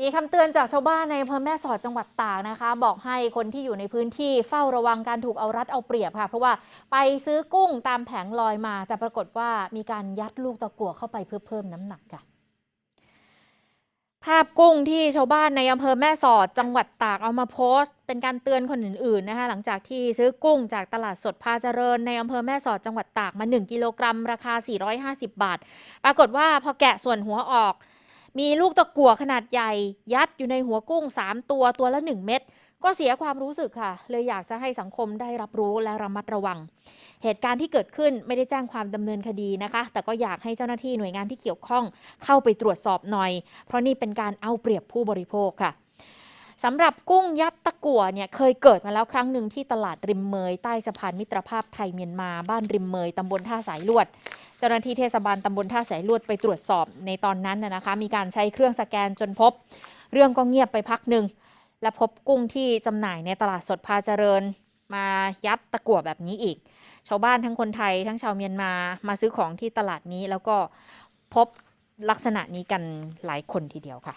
มีคำเตือนจากชาวบ้านในอำเภอแม่สอดจังหวัดตากนะคะ บอกให้คนที่อยู่ในพื้นที่เฝ้าระวังการถูกเอารัดเอาเปรียบค่ะ เพราะว่าไปซื้อกุ้งตามแผงลอยมา แต่ปรากฏว่ามีการยัดลูกตะกั่วเข้าไปเพื่อเพิ่มน้ำหนักค่ะ ภาพกุ้งที่ชาวบ้านในอำเภอแม่สอดจังหวัดตากเอามาโพสต์ เป็นการเตือนคนอื่นๆนะคะหลังจากที่ซื้อกุ้งจากตลาดสดพาเจริญในอำเภอแม่สอดจังหวัดตากมา 1 กิโลกรัมราคา 450 บาท ปรากฏว่าพอแกะส่วนหัวออก มีลูกตะกั่วขนาดใหญ่ ยัดอยู่ในหัวกุ้ง 3 ตัวตัวละ 1 เม็ดก็เสียความรู้สึกค่ะ เลยอยากจะให้สังคมได้รับรู้และระมัดระวัง เหตุการณ์ที่เกิดขึ้นไม่ได้แจ้งความดำเนินคดีนะคะ แต่ก็อยากให้เจ้าหน้าที่หน่วยงานที่เกี่ยวข้องเข้าไปตรวจสอบหน่อย เพราะนี่เป็นการเอาเปรียบผู้บริโภคค่ะสำหรับกุ้งยัดตะกั่วเนี่ยเคยเกิดมาแล้วครั้งหนึ่งที่ตลาดริมเมยใต้สะพานมิตรภาพไทยเมียนมาบ้านริมเมยตำบลท่าสายลวด จ้าหน้าที่เทศบาลตำบลท่าสายลวดไปตรวจสอบในตอนนั้นนะคะมีการใช้เครื่องสแกนจนพบ เรื่องก็เงียบไปพักหนึ่งและพบกุ้งที่จำหน่ายในตลาดสดพาเจริญ มายัดตะกั่วแบบนี้อีก ชาวบ้านทั้งคนไทยทั้งชาวเมียนมามาซื้อของที่ตลาดนี้แล้วก็พบลักษณะนี้กันหลายคนทีเดียวค่ะ